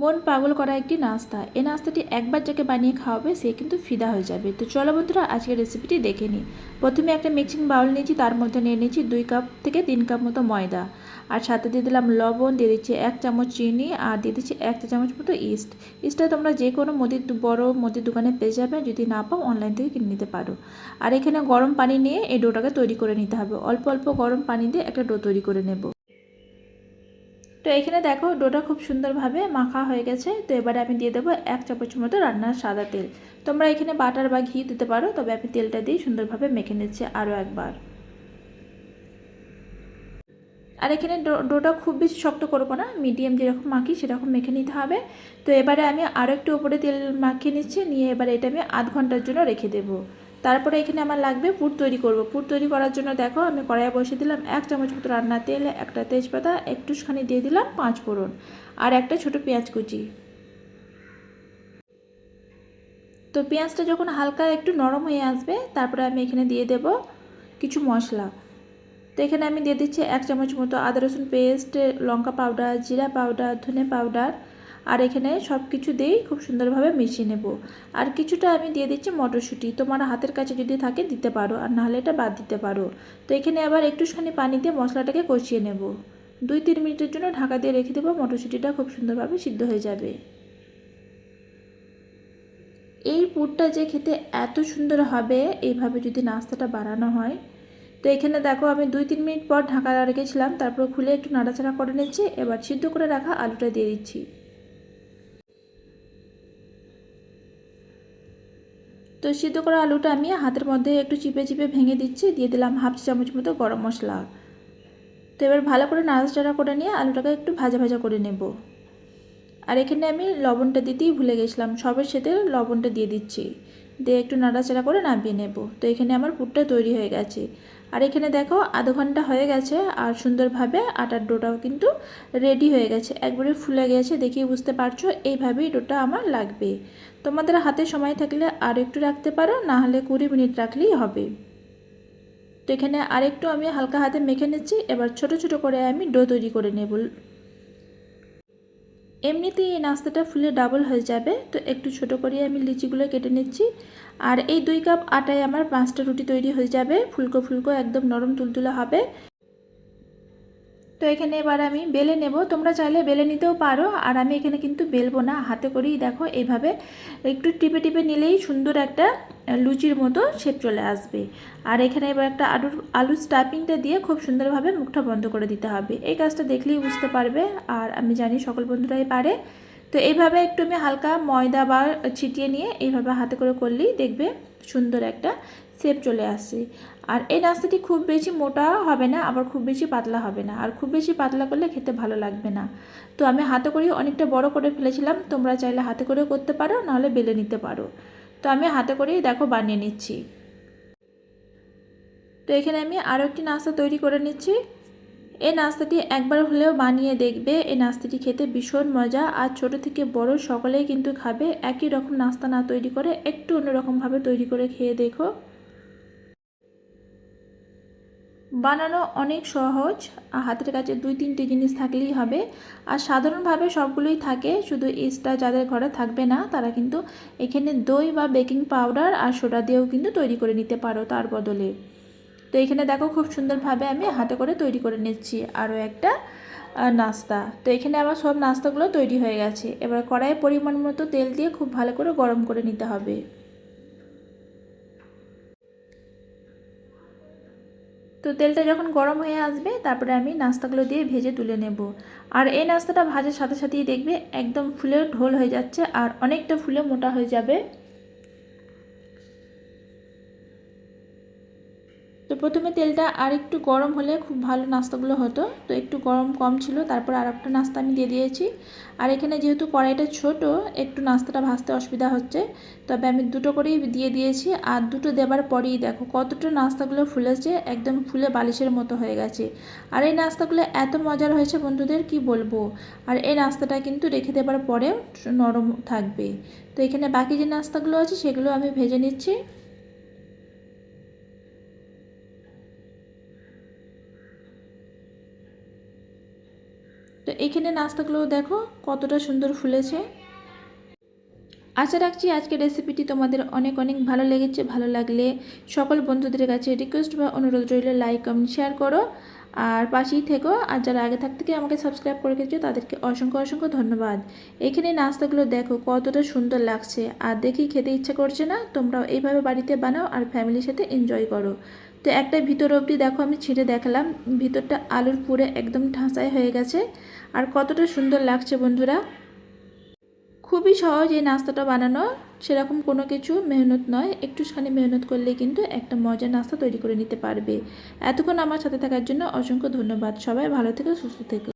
মন পাগল করা একটি নাস্তা। এই নাস্তাটি একবার যাকে বানিয়ে খাওয়াবে, সে কিন্তু ফিদা হয়ে যাবে। তো চলো বন্ধুরা, আজকের রেসিপিটি দেখে নিই। প্রথমে একটা মিক্সিং বাউল নিয়েছি, তার মধ্যে নিয়ে নিয়েছি দুই কাপ থেকে তিন কাপ মতো ময়দা। আর সাথে দিয়ে দিলাম লবণ, দিয়ে দিচ্ছি এক চামচ চিনি, আর দিয়ে দিচ্ছি এক চামচ মতো ইস্ট ইস্টটা তোমরা যে কোনো মুদির বড় মুদির দোকানে পেয়ে যাবে, যদি না পাও অনলাইন থেকে কিনে নিতে পারো। আর এখানে গরম পানি নিয়ে এই ডোটাকে তৈরি করে নিতে হবে। অল্প অল্প গরম পানি দিয়ে একটা ডো তৈরি করে নেব। তো এখানে দেখো ডোটা খুব সুন্দরভাবে মাখা হয়ে গেছে। তো এবারে আমি দিয়ে দেবো এক চামচ মতো রান্নার সাদা তেল। তোমরা এখানে বাটার বা ঘি দিতে পারো, তবে আমি তেলটা দিয়ে সুন্দরভাবে মেখে নিচ্ছি আরও একবার। আর এখানে ডোটা খুব বেশি শক্ত করব না, মিডিয়াম যেরকম মাখি সেরকম মেখে নিতে হবে। তো এবারে আমি আরও একটু ওপরে তেল মাখিয়ে নিচ্ছি, নিয়ে এবারে এটা আমি আধ ঘণ্টার জন্য রেখে দেবো। তারপরে এখানে আমার লাগবে পুর তৈরি করব। পুর তৈরি করার জন্য দেখো আমি কড়াইয়ে বসে দিলাম এক চামচ মতো রান্নার তেল, একটা তেজপাতা, একটুখানি দিয়ে দিলাম পাঁচ ফোড়ন আর একটা ছোট পেঁয়াজ কুচি। তো পেঁয়াজটা যখন হালকা একটু নরম হয়ে আসবে, তারপরে আমি এখানে দিয়ে দেব কিছু মশলা। তো এখানে আমি দিয়ে দিচ্ছি এক চামচ মতো আদা রসুন পেস্ট লঙ্কা পাউডার জিরা পাউডার ধনে পাউডার আর এখানে সব কিছু দিয়েই খুব সুন্দরভাবে মিশিয়ে নেব। আর কিছুটা আমি দিয়ে দিচ্ছি মটরশুঁটি। তোমার হাতের কাছে যদি থাকে দিতে পারো, আর নাহলে এটা বাদ দিতে পারো। তো এখানে আবার একটুখানি পানি দিয়ে মশলাটাকে কষিয়ে নেব। দুই তিন মিনিটের জন্য ঢাকা দিয়ে রেখে দেবো, মটরশুঁটিটা খুব সুন্দরভাবে সিদ্ধ হয়ে যাবে। এই পুরটা যে খেতে এত সুন্দর হবে এইভাবে যদি নাস্তাটা বানানো হয়। তো এখানে দেখো আমি দুই তিন মিনিট পর ঢাকা রেখেছিলাম, তারপর খুলে একটু নাড়াচাড়া করে নিচ্ছি। এবার সিদ্ধ করে রাখা আলুটা দিয়ে দিচ্ছি। তো সিদ্ধ করা আলুটা আমি হাতের মধ্যে একটু চিপে চিপে ভেঙে দিচ্ছি, দিয়ে দিলাম হাফ চামচ মতো গরম মশলা। তো এবার ভালো করে নাড়াচাড়া করে নিয়ে আলুটাকে একটু ভাজা ভাজা করে নেব। আর এখানে আমি লবণটা দিতেই ভুলে গেছিলাম, সবের সাথে লবণটা দিয়ে দিচ্ছি। দিয়ে একটু নাড়াচাড়া করে নামিয়ে নেব। তো এখানে আমার পুরটা তৈরি হয়ে গেছে। আর এখানে দেখো আধ ঘণ্টা হয়ে গেছে আর সুন্দরভাবে আটার ডোটাও কিন্তু রেডি হয়ে গেছে। একবারে ফুলে গেছে দেখিয়ে বুঝতে পারছ, এইভাবেই ডোটা আমার লাগবে। তোমাদের হাতে সময় থাকলে আর একটু রাখতে পারো, না হলে কুড়ি মিনিট রাখলেই হবে। তো এখানে আরেকটু আমি হালকা হাতে মেখে নিচ্ছি, এবার ছোট ছোট করে আমি ডো তৈরি করে নেব। এমনিতেই এই নাস্তাটা ফুলে ডাবল হয়ে যাবে, তো একটু ছোট করে আমি লিচিগুলো কেটে নিচ্ছি। আর এই দুই কাপ আটায় আমার পাঁচটা রুটি তৈরি হয়ে যাবে, ফুলকো ফুলকো একদম নরম তুলতুলা হবে। তো এখানে এবার আমি বেলে নেব। তোমরা চাইলে বেলে নিতেও পারো। আর আমি এখানে কিন্তু বেলবো না। হাতে করেই দেখো, এভাবে একটু টিপে টিপে নিলেই সুন্দর একটা লুচির মতো শেপ চলে আসবে। আর এখানে এবার একটা আলুর আলুর স্টাফিংটা দিয়ে খুব সুন্দরভাবে মুখটা বন্ধ করে দিতে হবে। এই কাজটা দেখলেই বুঝতে পারবে। আর আমি জানি সকল বন্ধুরাই পারে। তো এইভাবে একটু আমি হালকা ময়দা বা ছিটিয়ে নিয়ে এইভাবে হাতে করে করলেই দেখবে সুন্দর একটা শেপ চলে আসছে। আর এই নাস্তাটি খুব বেশি মোটা হবে না, আবার খুব বেশি পাতলা হবে না। আর খুব বেশি পাতলা করলে খেতে ভালো লাগবে না। তো আমি হাতে করে অনেকটা বড় করে ফেলেছিলাম, তোমরা চাইলে হাতে করেও করতে পারো, নাহলে বেলে নিতে পারো। তো আমি হাতে করেই দেখো বানিয়ে নিচ্ছি। তো এখানে আমি আরও একটি নাস্তা তৈরি করে নিচ্ছি। এই নাস্তাটি একবার হলেও বানিয়ে দেখবে। এই নাস্তাটি খেতে ভীষণ মজা। আর ছোট থেকে বড় সকলেই কিন্তু খাবে। একই রকম নাস্তা না তৈরি করে একটু অন্যরকমভাবে তৈরি করে খেয়ে দেখো। বানানো অনেক সহজ। আর হাতের কাছে দুই তিনটি জিনিস থাকলেই হবে। আর সাধারণভাবে সবগুলোই থাকে। শুধু ইস্টটা যাদের ঘরে থাকবে না, তারা কিন্তু এখানে দই বা বেকিং পাউডার আর সোডা দিয়েও কিন্তু তৈরি করে নিতে পারো তার বদলে। তো এখানে দেখো খুব সুন্দরভাবে আমি হাতে করে তৈরি করে নিচ্ছি। আরও একটা নাস্তা। তো এখানে আমার সব নাস্তাগুলো তৈরি হয়ে গেছে। এবার কড়াইয়ে পরিমাণ মতো তেল দিয়ে খুব ভালো করে গরম করে নিতে হবে। তো তেলটা যখন গরম হয়ে আসবে, তারপরে আমি নাস্তাগুলো দিয়ে ভেজে তুলে নেব। আর এই নাস্তাটা ভাজার সাথে সাথেই দেখবে একদম ফুলে ঢোল হয়ে যাচ্ছে আর অনেকটা ফুলে মোটা হয়ে যাবে। তো প্রথমে তেলটা আর একটু গরম হলে খুব ভালো নাস্তাগুলো হতো। তো একটু গরম কম ছিল, তারপর আর একটা নাস্তা আমি দিয়ে দিয়েছি। আর এখানে যেহেতু কড়াইটা ছোট, একটু নাস্তাটা ভাজতে অসুবিধা হচ্ছে। তবে আমি দুটো করেই দিয়ে দিয়েছি, আর দুটো দেবার পরেই দেখো কতটা নাস্তাগুলো ফুলেছে, একদম ফুলে বালিশের মতো হয়ে গেছে। আর এই নাস্তাগুলো এত মজার হয়েছে বন্ধুদের, কি বলব? আর এই নাস্তাটা কিন্তু রেখে দেবার পরেও নরম থাকবে। তো এখানে বাকি যে নাস্তাগুলো আছে, সেগুলো আমি ভেজে নিচ্ছি তো এখানে নাস্তাগুলো দেখো, কতটা সুন্দর ফুলেছে। আশা রাখছি আজকের রেসিপিটি তোমাদের অনেক অনেক ভালো লেগেছে, ভালো লাগলে সকল বন্ধুদের কাছে রিকোয়েস্ট বা অনুরোধ রইল লাইক কমেন্ট শেয়ার করো। আর পাশেই থেকো, আর যারা আগে থাক থেকে আমাকে সাবস্ক্রাইব করে গেছো তাদেরকে অসংখ্য অসংখ্য ধন্যবাদ। এখানে নাস্তাগুলো দেখো, কতটা সুন্দর লাগছে। আর দেখি খেতে ইচ্ছা করছে না, তোমরাও এইভাবে বাড়িতে বানাও আর ফ্যামিলির সাথে এনজয় করো। তো একটা ভিতর অবধি দেখো, আমি ছিঁড়ে দেখালাম। ভিতরটা আলুর পুরে একদম ঠাঁসাই হয়ে গেছে। আর কতটা সুন্দর লাগছে বন্ধুরা। খুবই সহজ এই নাস্তাটা বানানো। সেরকম কোনো কিছু মেহনত নয়। একটুখানি মেহনত করলে কিন্তু একটা মজার নাস্তা তৈরি করে নিতে পারবে। এতক্ষণ আমার সাথে থাকার জন্য অসংখ্য ধন্যবাদ। সবাই ভালো থেকে, সুস্থ থেকো।